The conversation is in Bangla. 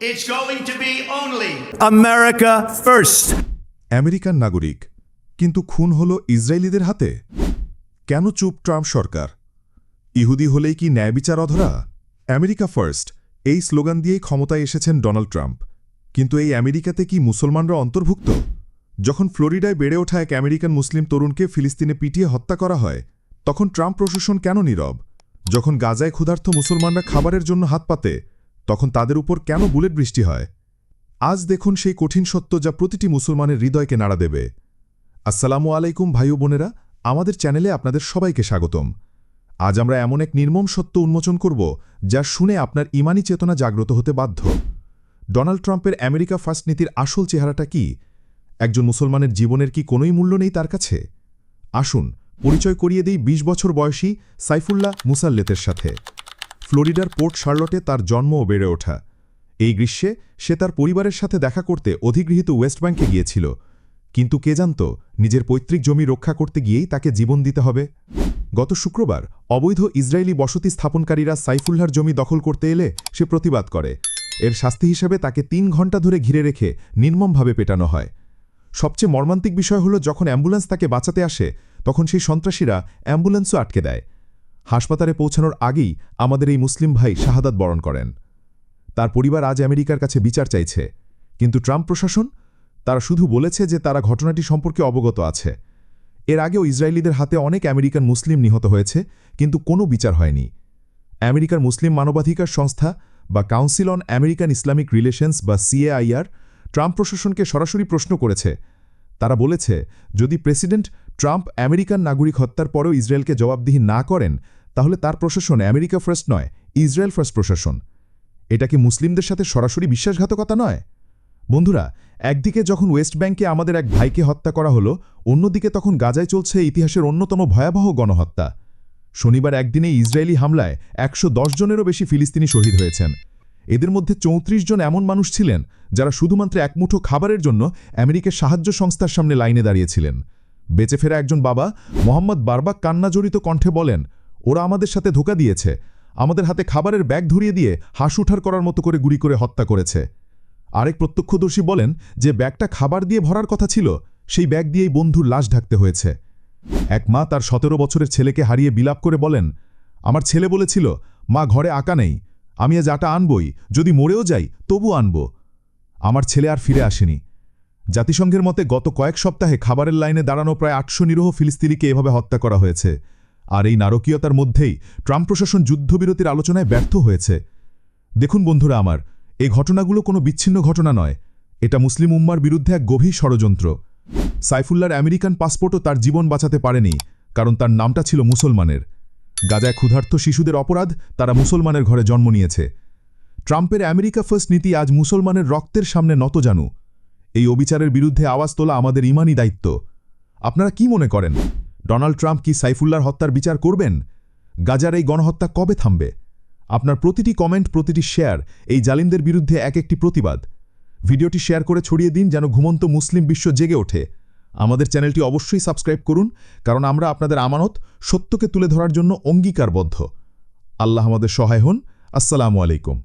It's going to be only America first. American নাগরিক কিন্তু খুন হল ইসরায়েলিদের হাতে? কেন চুপ ট্রাম্প সরকার? ইহুদি হলেই কি ন্যায় বিচার অধরা? আমেরিকা ফার্স্ট এই স্লোগান দিয়েই ক্ষমতায় এসেছেন ডোনাল্ড ট্রাম্প। কিন্তু এই আমেরিকাতে কি মুসলমানরা অন্তর্ভুক্ত? যখন ফ্লোরিডায় বেড়ে ওঠা এক আমেরিকান মুসলিম তরুণকে ফিলিস্তিনে পিটিয়ে হত্যা করা হয় তখন ট্রাম্প প্রশাসন কেন নীরব? যখন গাজায় ক্ষুধার্ত মুসলমানরা খাবারের জন্য হাত পাতে তখন তাদের উপর কেন বুলেট বৃষ্টি হয়? আজ দেখুন সেই কঠিন সত্য যা প্রতিটি মুসলমানের হৃদয়কে নাড়া দেবে। আসসালামু আলাইকুম, ভাই বোনেরা। আমাদের চ্যানেলে আপনাদের সবাইকে স্বাগতম। আজ আমরা এমন এক নির্মম সত্য উন্মোচন করব, যা শুনে আপনার ইমানি চেতনা জাগ্রত হতে বাধ্য। ডোনাল্ড ট্রাম্পের আমেরিকা ফার্স্ট নীতির আসল চেহারাটা কি? একজন মুসলমানের জীবনের কি কোনোই মূল্য নেই তার কাছে? আসুন, পরিচয় করিয়ে দেই ২০ বছর বয়সী সাইফুল্লাহ মুসাল্লেতের সাথে। ফ্লোরিডার পোর্ট শার্লটে তার জন্ম ও বেড়ে ওঠা। এই গ্রীষ্মে সে তার পরিবারের সাথে দেখা করতে অধিগৃহীত ওয়েস্ট ব্যাংকে গিয়েছিল। কিন্তু কে জানত, নিজের পৈতৃক জমি রক্ষা করতে গিয়েই তাকে জীবন দিতে হবে? গত শুক্রবার অবৈধ ইসরায়েলি বসতি স্থাপনকারীরা সাইফুল্লাহর জমি দখল করতে এলে সে প্রতিবাদ করে। এর শাস্তি হিসেবে তাকে তিন ঘণ্টা ধরে ঘিরে রেখে নির্মমভাবে পেটানো হয়। সবচেয়ে মর্মান্তিক বিষয় হল যখন অ্যাম্বুলেন্স তাকে বাঁচাতে আসে, তখন সেই সন্ত্রাসীরা অ্যাম্বুলেন্সও আটকে দেয়। হাসপাতালে পৌঁছানোর আগেই আমাদের এই মুসলিম ভাই শাহাদাত বরণ করেন। তার পরিবার আজ আমেরিকার কাছে বিচার চাইছে, কিন্তু ট্রাম্প প্রশাসন, তারা শুধু বলেছে যে তারা ঘটনাটি সম্পর্কে অবগত আছে। এর আগেও ইসরায়েলিদের হাতে অনেক আমেরিকান মুসলিম নিহত হয়েছে, কিন্তু কোনো বিচার হয়নি। আমেরিকার মুসলিম মানবাধিকার সংস্থা বা council on American Islamic relations বা সিএআইআর ট্রাম্প প্রশাসনকে সরাসরি প্রশ্ন করেছে। তারা বলেছে, যদি প্রেসিডেন্ট ট্রাম্প আমেরিকান নাগরিক হত্যার পরেও ইসরায়েলকে জবাবদিহি না করেন তাহলে তার প্রশাসন আমেরিকা ফার্স্ট নয়, ইসরায়েল ফার্স্ট প্রশাসন। এটা কি মুসলিমদের সাথে সরাসরি বিশ্বাসঘাতকতা নয়? বন্ধুরা, একদিকে যখন ওয়েস্ট ব্যাংকে আমাদের এক ভাইকে হত্যা করা হলো, অন্যদিকে তখন গাজায় চলছে ইতিহাসের অন্যতম ভয়াবহ গণহত্যা। শনিবার একদিনে ইসরায়েলি হামলায় একশো দশ জনেরও বেশি ফিলিস্তিনি শহীদ হয়েছেন। এদের মধ্যে চৌত্রিশ জন এমন মানুষ ছিলেন যারা শুধুমাত্র একমুঠো খাবারের জন্য আমেরিকার সাহায্য সংস্থার সামনে লাইনে দাঁড়িয়েছিলেন। বেঁচে ফেরা একজন বাবা, মোহাম্মদ বারবাক কান্নাজড়িত কণ্ঠে বলেন ওরা আমাদের সাথে ধোকা দিয়েছে। আমাদের হাতে খাবারের ব্যাগ ধরিয়ে দিয়ে হাঁস উঠার করার মতো করে গুলি করে হত্যা করেছে। আরেক প্রত্যক্ষদর্শী বলেন যে ব্যাগটা খাবার দিয়ে ভরার কথা ছিল, সেই ব্যাগ দিয়েই বন্ধুর লাশ ঢাকতে হয়েছে। এক মা তার সতেরো বছরের ছেলেকে হারিয়ে বিলাপ করে বলেন, আমার ছেলে বলেছিল, মা ঘরে আঁকা নেই, আমি আজ আটা আনবই, যদি মরেও যাই, তবু আনব। আমার ছেলে আর ফিরে আসেনি। জাতিসংঘের মতে গত কয়েক সপ্তাহে খাবারের লাইনে দাঁড়ানো প্রায় আটশো নিরহ ফিলিস্তিনিকে এভাবে হত্যা করা হয়েছে। আর এই নারকীয়তার মধ্যেই ট্রাম্প প্রশাসন যুদ্ধবিরতির আলোচনায় ব্যর্থ হয়েছে। দেখুন বন্ধুরা আমার, এই ঘটনাগুলো কোনো বিচ্ছিন্ন ঘটনা নয়। এটা মুসলিম উম্মার বিরুদ্ধে এক গভীর ষড়যন্ত্র। সাইফুল্লার আমেরিকান পাসপোর্টও তার জীবন বাঁচাতে পারেনি, কারণ তার নামটা ছিল মুসলমানের। গাজায় ক্ষুধার্ত শিশুদের অপরাধ তারা মুসলমানের ঘরে জন্ম নিয়েছে। ট্রাম্পের আমেরিকা ফার্স্ট নীতি আজ মুসলমানের রক্তের সামনে নত জানু। এই অবিচারের বিরুদ্ধে আওয়াজ তোলা আমাদের ইমানি দায়িত্ব। আপনারা কি মনে করেন? ডোনাল্ড ট্রাম্প কি সাইফুল্লার হত্যার বিচার করবেন? গাজার এই গণহত্যা কবে থামবে? আপনার প্রতিটি কমেন্ট, প্রতিটি শেয়ার এই জালিমদের বিরুদ্ধে এক একটি প্রতিবাদ। ভিডিওটি শেয়ার করে ছড়িয়ে দিন যেন ঘুমন্ত মুসলিম বিশ্ব জেগে ওঠে। আমাদের চ্যানেলটি অবশ্যই সাবস্ক্রাইব করুন, কারণ আমরা আপনাদের আমানত সত্যকে তুলে ধরার জন্য অঙ্গীকারবদ্ধ। আল্লাহ আমাদের সহায় হন। আসসালামু আলাইকুম।